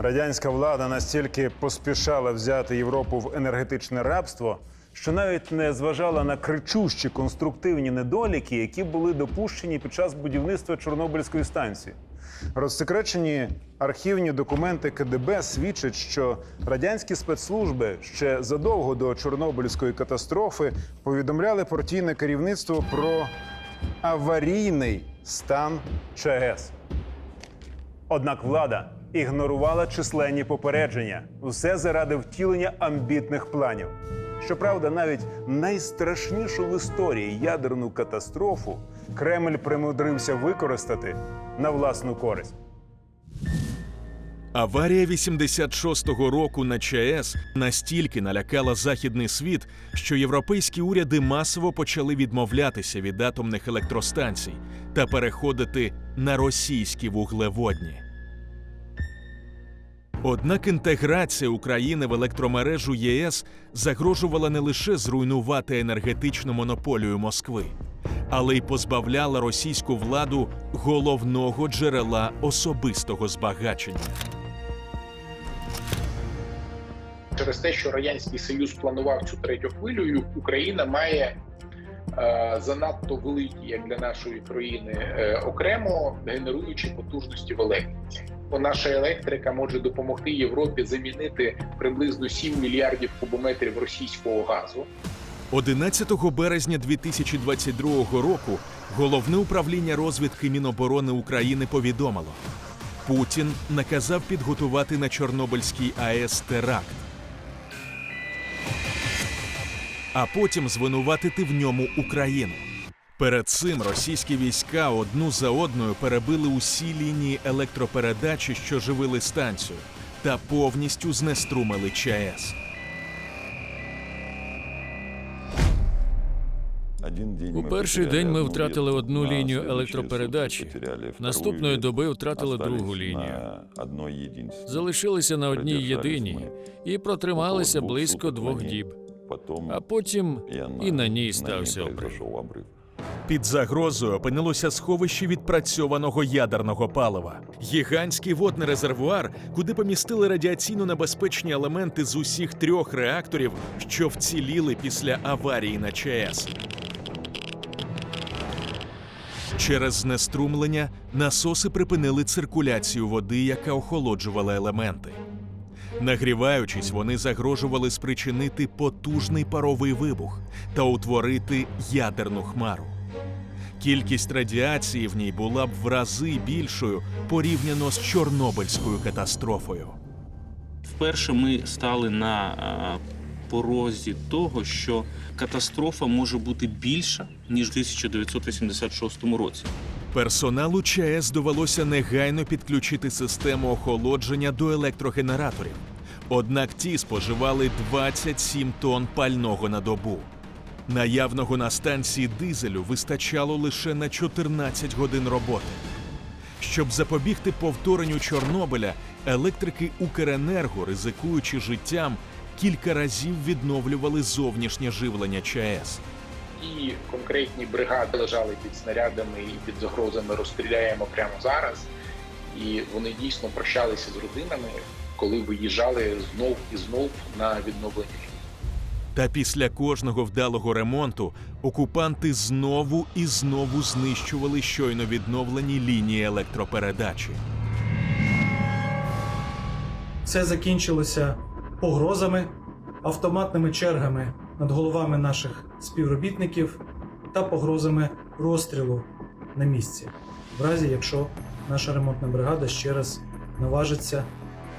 Радянська влада настільки поспішала взяти Європу в енергетичне рабство, що навіть не зважала на кричущі конструктивні недоліки, які були допущені під час будівництва Чорнобильської станції. Розсекречені архівні документи КДБ свідчать, що радянські спецслужби ще задовго до Чорнобильської катастрофи повідомляли партійне керівництво про аварійний стан ЧАЕС. Однак влада ігнорувала численні попередження, все заради втілення амбітних планів. Щоправда, навіть найстрашнішу в історії ядерну катастрофу Кремль примудрився використати на власну користь. Аварія 86-го року на ЧАЕС настільки налякала західний світ, що європейські уряди масово почали відмовлятися від атомних електростанцій та переходити на російські вуглеводні. Однак інтеграція України в електромережу ЄС загрожувала не лише зруйнувати енергетичну монополію Москви, але й позбавляла російську владу головного джерела особистого збагачення. через те, що радянський союз планував цю третю хвилю, Україна має е, занадто великі, як для нашої країни, е, окремо генеруючі потужності в електриці. Наша електрика може допомогти Європі замінити приблизно 7 мільярдів кубометрів російського газу. 11 березня 2022 року головне управління розвідки Міноборони України повідомило: Путін наказав підготувати на Чорнобильській АЕС теракт, а потім звинуватити в ньому Україну. Перед цим російські війська одну за одною перебили усі лінії електропередачі, що живили станцію, та повністю знеструмили ЧАЕС. У перший день ми втратили одну лінію електропередачі. Наступної доби втратили другу лінію. Залишилися на одній єдиній і протрималися близько двох діб. А потім і на ній стався обрив. Під загрозою опинилося сховище відпрацьованого ядерного палива, гігантський водний резервуар, куди помістили радіаційно небезпечні елементи з усіх трьох реакторів, що вціліли після аварії на ЧАЕС. Через знеструмлення насоси припинили циркуляцію води, яка охолоджувала елементи. Нагріваючись, вони загрожували спричинити потужний паровий вибух та утворити ядерну хмару. Кількість радіації в ній була б в рази більшою порівняно з Чорнобильською катастрофою. Вперше ми стали на е, порозі того, що катастрофа може бути більша ніж у 1986 році. Персоналу ЧАЕС довелося негайно підключити систему охолодження до електрогенераторів. Однак ті споживали 27 тонн пального на добу. Наявного на станції дизелю вистачало лише на 14 годин роботи. Щоб запобігти повторенню Чорнобиля, електрики Укренерго, ризикуючи життям, кілька разів відновлювали зовнішнє живлення ЧАЕС. І конкретні бригади лежали під снарядами і під загрозами розстріляємо прямо зараз. І вони дійсно прощалися з родинами, коли виїжджали знов і знов на відновлення. Та після кожного вдалого ремонту окупанти знову і знову знищували щойно відновлені лінії електропередачі. Це закінчилося погрозами, автоматними чергами над головами наших співробітників та погрозами розстрілу на місці, в разі якщо наша ремонтна бригада ще раз наважиться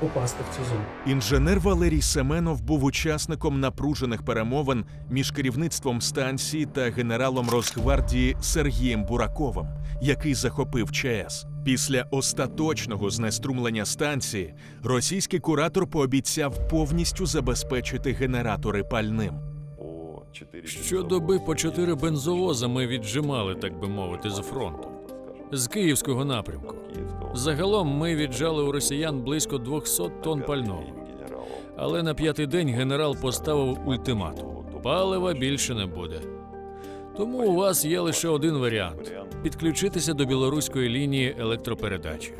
попасти в цю зону. Інженер Валерій Семенов був учасником напружених перемовин між керівництвом станції та генералом Росгвардії Сергієм Бураковим, який захопив ЧАЕС. Після остаточного знеструмлення станції російський куратор пообіцяв повністю забезпечити генератори пальним. Щодоби по чотири бензовоза ми віджимали, так би мовити, з фронту з київського напрямку. Загалом ми віджали у росіян близько 200 тонн пального. Але на п'ятий день генерал поставив ультиматум: палива більше не буде. Тому у вас є лише один варіант підключитися до білоруської лінії електропередачі.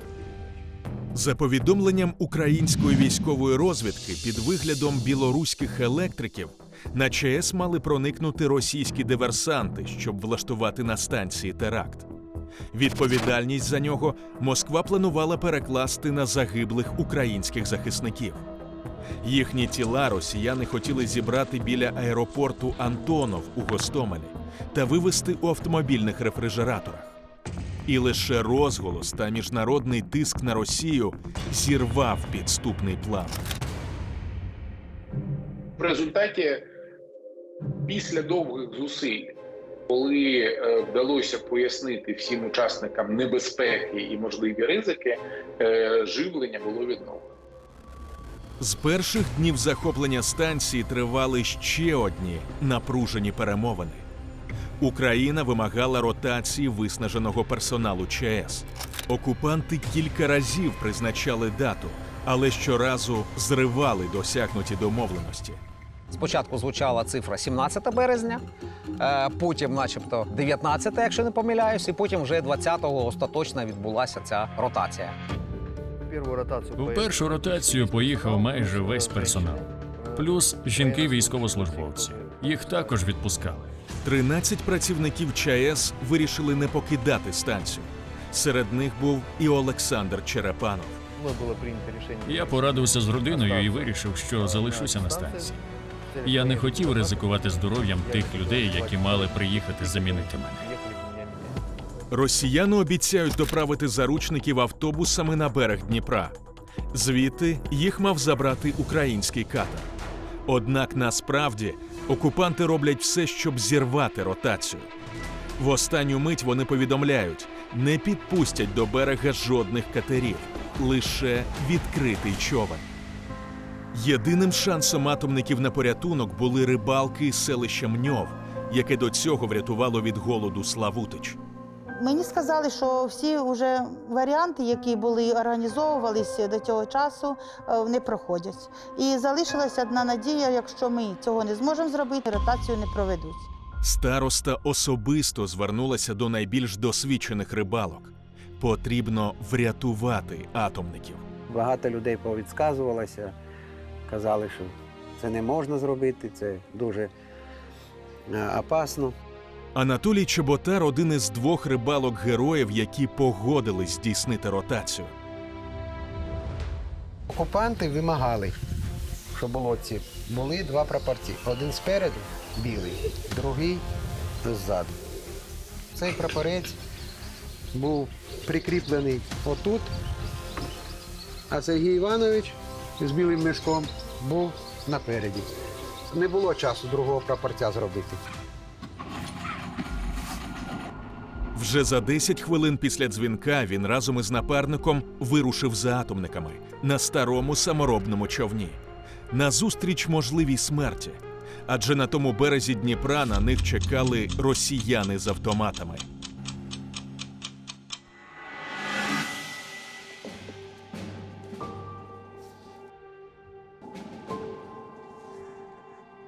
За повідомленням української військової розвідки, під виглядом білоруських електриків на ЧАЕС мали проникнути російські диверсанти, щоб влаштувати на станції теракт. Відповідальність за нього Москва планувала перекласти на загиблих українських захисників. Їхні тіла росіяни хотіли зібрати біля аеропорту Антонов у Гостомелі та вивезти у автомобільних рефрижераторах. І лише розголос та міжнародний тиск на Росію зірвав підступний план. В результаті, після довгих зусиль, коли е, вдалося пояснити всім учасникам небезпеки і можливі ризики, е, живлення було відновлено. З перших днів захоплення станції тривали ще одні напружені перемовини. Україна вимагала ротації виснаженого персоналу ЧАЕС. Окупанти кілька разів призначали дату, але щоразу зривали досягнуті домовленості. Спочатку звучала цифра 17 березня, е, потім, начебто, 19, якщо не помиляюсь, і потім вже 20-го остаточно відбулася ця ротація. У першу ротацію поїхав майже весь персонал, плюс жінки військовослужбовці. Їх також відпускали. 13 працівників ЧАЕС вирішили не покидати станцію. Серед них був і Олександр Черепанов. Я порадився з родиною і вирішив, що залишуся на станції. Я не хотів ризикувати здоров'ям тих людей, які мали приїхати замінити мене. Росіяни обіцяють доправити заручників автобусами на берег Дніпра. Звідти їх мав забрати український катер. Однак насправді окупанти роблять все, щоб зірвати ротацію. В останню мить вони повідомляють, не підпустять до берега жодних катерів, лише відкритий човен. Єдиним шансом атомників на порятунок були рибалки із селища Мньов, яке до цього врятувало від голоду Славутич. Мені сказали, що всі вже варіанти, які були організовувалися до цього часу, не проходять. І залишилася одна надія: якщо ми цього не зможемо зробити, ротацію не проведуть. Староста особисто звернулася до найбільш досвідчених рибалок. Потрібно врятувати атомників. Багато людей повідсказувалося, казали, що це не можна зробити, це дуже е, опасно. Анатолій Чеботар один із двох рибалок героїв, які погодились здійснити ротацію. Окупанти вимагали, щоб було ці. Були два прапорці. Один спереду білий, другий ззаду. Цей прапорець був прикріплений отут, а Сергій Іванович з білим мішком був напереді. Не було часу другого прапорця зробити. Вже за 10 хвилин після дзвінка він разом із напарником вирушив за атомниками на старому саморобному човні. Назустріч можливій смерті. Адже на тому березі Дніпра на них чекали росіяни з автоматами.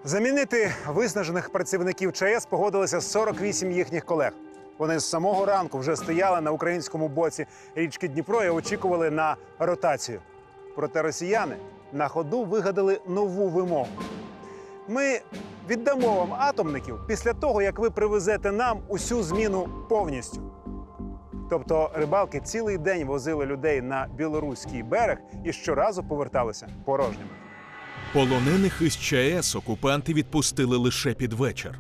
Замінити виснажених працівників ЧАЕС погодилися 48 їхніх колег. Вони з самого ранку вже стояли на українському боці річки Дніпро і очікували на ротацію. Проте росіяни на ходу вигадали нову вимогу. Ми віддамо вам атомників після того, як ви привезете нам усю зміну повністю. Тобто рибалки цілий день возили людей на білоруський берег і щоразу поверталися порожніми. Полонених із ЧАЕС окупанти відпустили лише під вечір.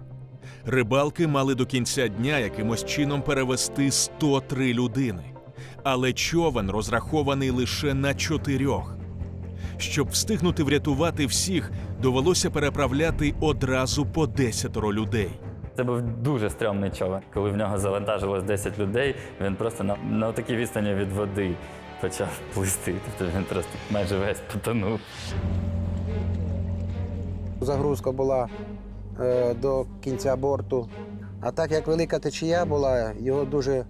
Рибалки мали до кінця дня якимось чином перевести 103 людини, але човен розрахований лише на чотирьох. Щоб встигнути врятувати всіх, довелося переправляти одразу по десятеро людей. Це був дуже стрьомний човен. Коли в нього завантажилось 10 людей, він просто на, на такій відстані від води почав плисти. Тобто він просто майже весь потонув. Загрузка була е, до кінця борту. А так як велика течія була, його дуже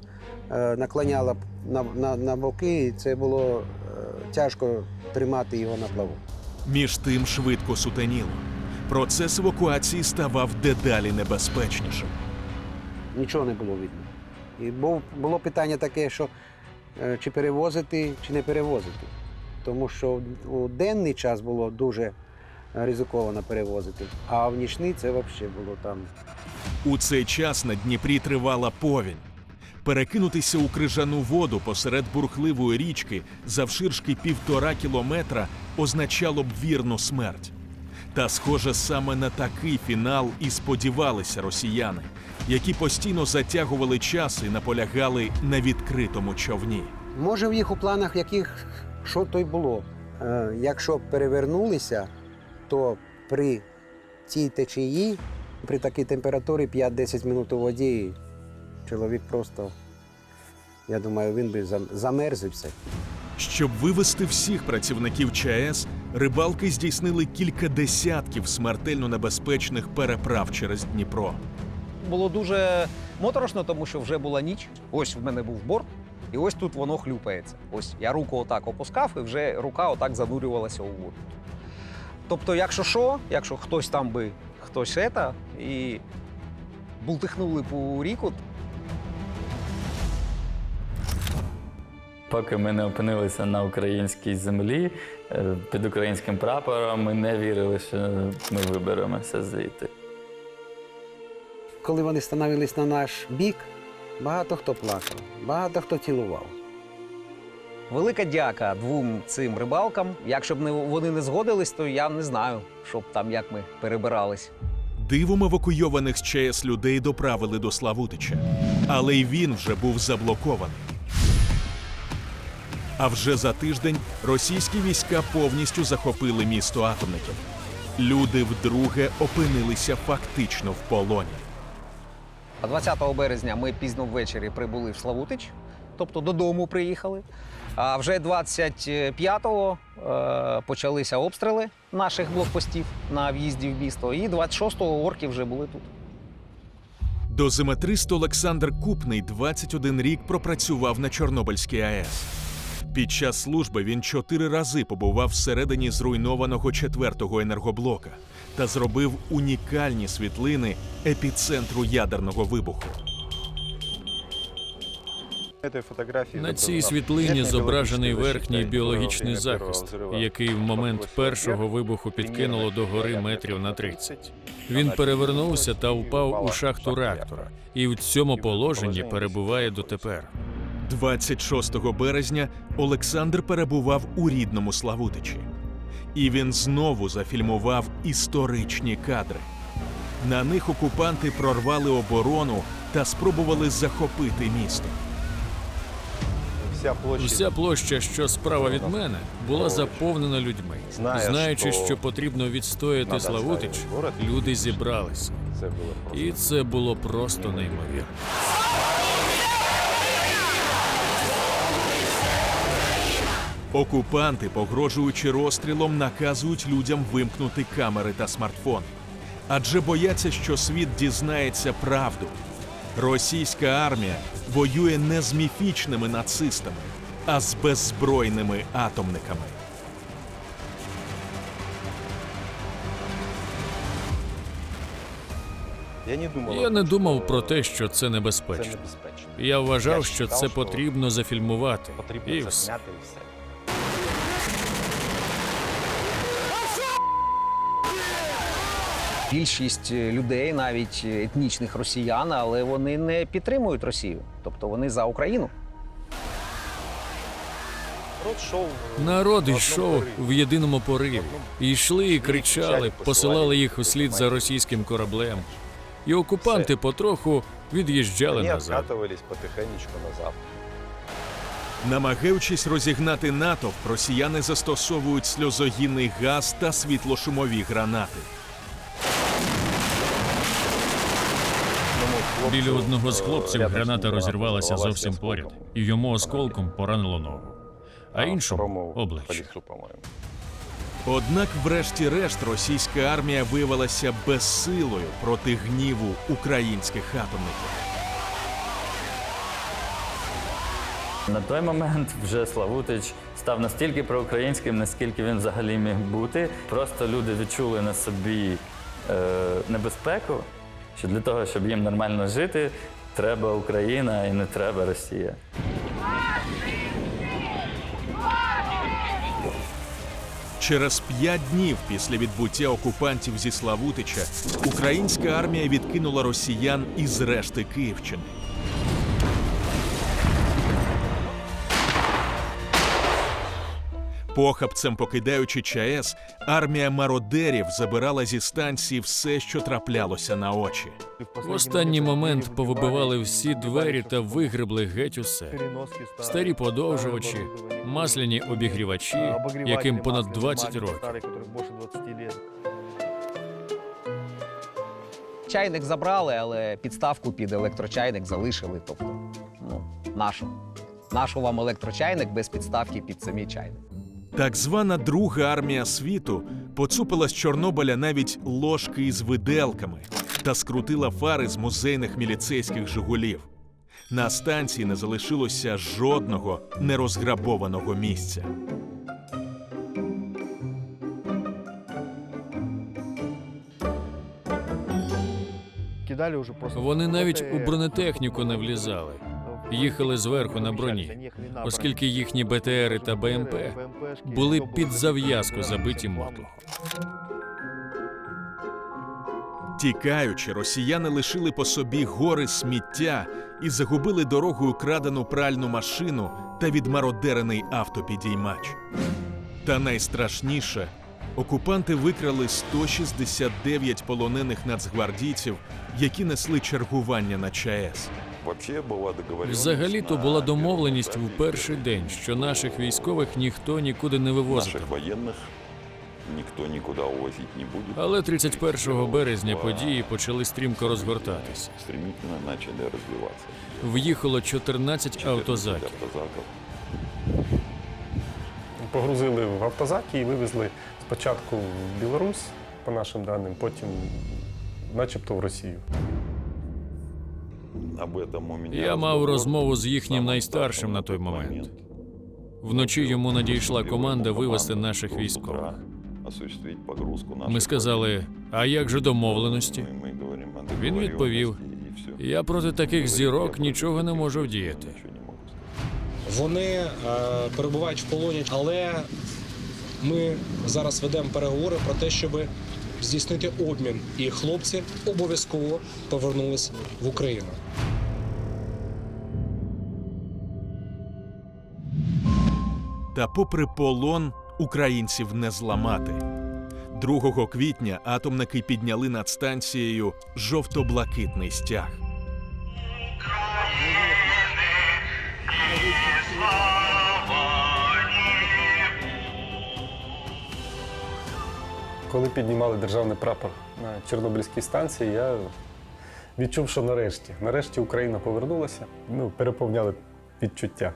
е, наклоняло на, на, на боки, і це було е, тяжко тримати його на плаву. Між тим швидко сутеніло. Процес евакуації ставав дедалі небезпечнішим. Нічого не було видно. І був, було питання таке, що е, чи перевозити, чи не перевозити. Тому що у денний час було дуже ризиковано перевозити, а в нічний це взагалі було там У цей час на Дніпрі тривала повінь. Перекинутися у крижану воду посеред бурхливої річки завширшки півтора кілометра означало б вірну смерть. Та, схоже, саме на такий фінал і сподівалися росіяни, які постійно затягували час і наполягали на відкритому човні. Може, в їх у планах яких що то й було. Е, якщо б перевернулися, то при цій течії, при такій температурі 5-10 минут у воді, чоловік просто, я думаю, він би зам- замерз і все. Щоб вивести всіх працівників ЧАЕС, рибалки здійснили кілька десятків смертельно небезпечних переправ через Дніпро. Було дуже моторошно, тому що вже була ніч. Ось в мене був борт, і ось тут воно хлюпається. Ось я руку отак опускав, і вже рука отак занурювалася у воду. Тобто, якщо що, якщо хтось там би хтось ета, і бултихнули по ріку, Поки ми не опинилися на українській землі е, під українським прапором, ми не вірили, що ми виберемося звідти. Коли вони становились на наш бік, багато хто плакав, багато хто цілував. Велика дяка двом цим рибалкам. Якщо б не вони не згодились, то я не знаю, що б там як ми перебирались. Дивом евакуйованих з ЧАЕС людей доправили до Славутича, але й він вже був заблокований. А вже за тиждень російські війська повністю захопили місто атомників. Люди вдруге опинилися фактично в полоні. А 20 березня ми пізно ввечері прибули в Славутич, тобто додому приїхали. А вже 25-го е, почалися обстріли наших блокпостів на в'їзді в місто, і 26-го орки вже були тут. Дозиметрист Олександр Купний 21 рік пропрацював на Чорнобильській АЕС. Під час служби він чотири рази побував всередині зруйнованого четвертого енергоблока та зробив унікальні світлини епіцентру ядерного вибуху. На цій світлині зображений верхній біологічний захист, який в момент першого вибуху підкинуло до гори метрів на 30. Він перевернувся та впав у шахту реактора, і в цьому положенні перебуває дотепер. 26 березня Олександр перебував у рідному Славутичі. І він знову зафільмував історичні кадри. На них окупанти прорвали оборону та спробували захопити місто. Вся площа, що справа від мене, була заповнена людьми. Знаючи, що потрібно відстояти Славутич, люди зібралися. І це було просто неймовірно. Окупанти, погрожуючи розстрілом, наказують людям вимкнути камери та смартфони. Адже бояться, що світ дізнається правду. Російська армія воює не з міфічними нацистами, а з беззбройними атомниками. Я не думав про те, що це небезпечно. Я вважав, що це потрібно зафільмувати. І все. Більшість е, людей, навіть е, етнічних росіян, але вони не підтримують Росію, тобто вони за Україну. Народ йшов в єдиному пориві. І йшли і кричали, посилали їх услід за російським кораблем. І окупанти потроху від'їжджали назад. Намагаючись розігнати натовп, росіяни застосовують сльозогінний газ та світлошумові гранати. Біля одного з хлопців граната розірвалася зовсім поряд, і йому осколком поранило ногу, а іншому обличчя. Однак, врешті-решт, російська армія виявилася безсилою проти гніву українських атомників. На той момент вже Славутич став настільки проукраїнським, наскільки він взагалі міг бути. Просто люди відчули на собі е, небезпеку, що для того, щоб їм нормально жити, треба Україна і не треба Росія. Через п'ять днів після відбуття окупантів зі Славутича українська армія відкинула росіян із решти Київщини. Похабцем покидаючи ЧАЕС, армія мародерів забирала зі станції все, що траплялося на очі. В останній момент повибивали всі двері та вигребли геть усе. Старі подовжувачі, масляні обігрівачі, яким понад 20 років. Чайник забрали, але підставку під електрочайник залишили. Тобто, ну, нашу. Нашу вам електрочайник без підставки під самі чайник. Так звана Друга армія світу поцупила з Чорнобиля навіть ложки із виделками та скрутила фари з музейних міліцейських жигулів. На станції не залишилося жодного нерозграбованого місця. Вони навіть у бронетехніку не влізали. Їхали зверху на броні, оскільки їхні БТРи та БМП були під зав'язку забиті мотлохом. Тікаючи, росіяни лишили по собі гори сміття і загубили дорогою крадену пральну машину та відмародерений автопідіймач. Та найстрашніше окупанти викрали 169 полонених нацгвардійців, які несли чергування на ЧАЕС. Взагалі-то була домовленість в перший день, що наших військових ніхто нікуди не вивозитиме. военных никто никуда увозить не будет. Але 31 березня події почали стрімко розгортатися. Стремительно начали развиваться. В'їхало 14 автозаків. Погрузили в автозаки і вивезли спочатку в Білорусь, по нашим даним, потім начебто в Росію. Я мав разговор розмову з с їхнім самым найстаршим старшим на той тот момент. Вночі йому надійшла команда вивезти наших Утром військових. осуществить погрузку наших Ми сказали: а як же домовленості? военных. Мы говорим о Він відповів: договоренности, и всё. Я проти таких зірок нічого не можу вдіяти. Ничего не могу сказать. Вони е, перебувають в полоні, але ми зараз ведемо переговори про те, щоб здійснити обмін, і хлопці обов'язково повернулись в Україну. Та попри полон українців не зламати. 2 квітня атомники підняли над станцією жовто-блакитний стяг. Коли піднімали державний прапор на Чорнобильській станції, я відчув, що нарешті, нарешті Україна повернулася. Ну, переповняли відчуття.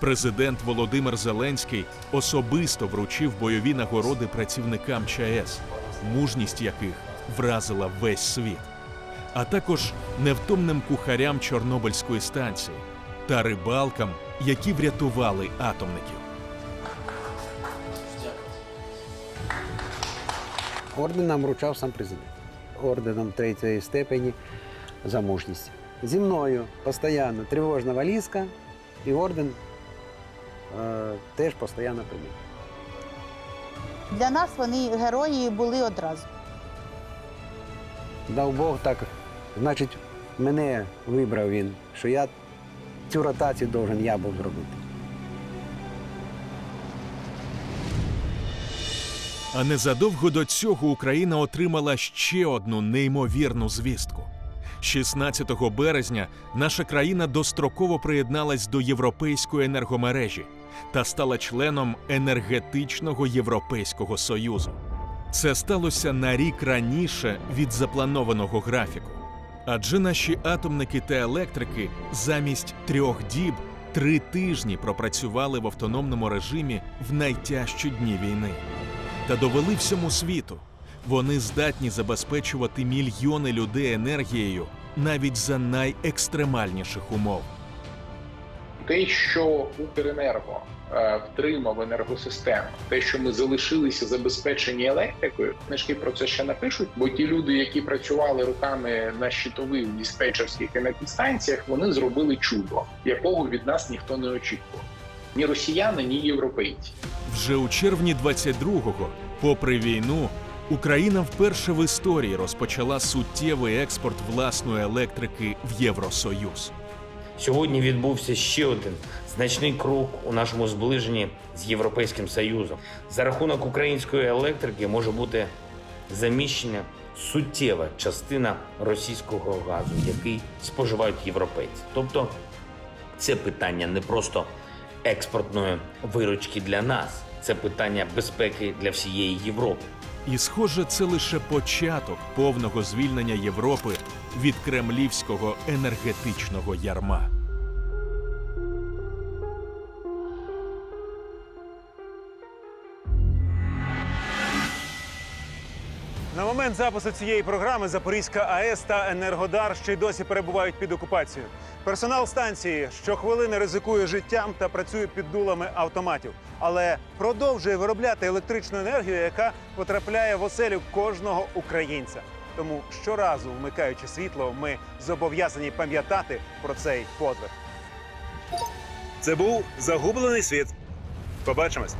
Президент Володимир Зеленський особисто вручив бойові нагороди працівникам ЧАЕС, мужність яких вразила весь світ, а також невтомним кухарям Чорнобильської станції та рибалкам, які врятували атомників. Орден нам вручав сам президент. Орденом третьої степені за мужність. Зі мною постійно тривожна валізка і орден е, теж постійно при мені. Для нас вони герої були одразу. Дав Бог так, значить, мене вибрав він, що я цю ротацію должен я був зробити. А незадовго до цього Україна отримала ще одну неймовірну звістку. 16 березня наша країна достроково приєдналась до Європейської енергомережі та стала членом енергетичного Європейського Союзу. Це сталося на рік раніше від запланованого графіку. Адже наші атомники та електрики замість трьох діб три тижні пропрацювали в автономному режимі в найтяжчі дні війни та довели всьому світу. Вони здатні забезпечувати мільйони людей енергією навіть за найекстремальніших умов. те, що Укренерго е, втримав енергосистему, те, що ми залишилися забезпечені електрикою, книжки про це ще напишуть. Бо ті люди, які працювали руками на щитових диспетчерських енергостанціях, вони зробили чудо, якого від нас ніхто не очікував. Ні росіяни, ні європейці. Вже у червні 22-го, попри війну, Україна вперше в історії розпочала суттєвий експорт власної електрики в Євросоюз. Сьогодні відбувся ще один значний крок у нашому зближенні з Європейським Союзом. За рахунок української електрики може бути заміщена суттєва частина російського газу, який споживають європейці. Тобто це питання не просто експортної виручки для нас, це питання безпеки для всієї Європи. І, схоже, це лише початок повного звільнення Європи від кремлівського енергетичного ярма. Момент запису цієї програми Запорізька АЕС та Енергодар ще й досі перебувають під окупацією. Персонал станції щохвилини ризикує життям та працює під дулами автоматів, але продовжує виробляти електричну енергію, яка потрапляє в оселю кожного українця. Тому щоразу, вмикаючи світло, ми зобов'язані пам'ятати про цей подвиг. Це був загублений світ. Побачимось.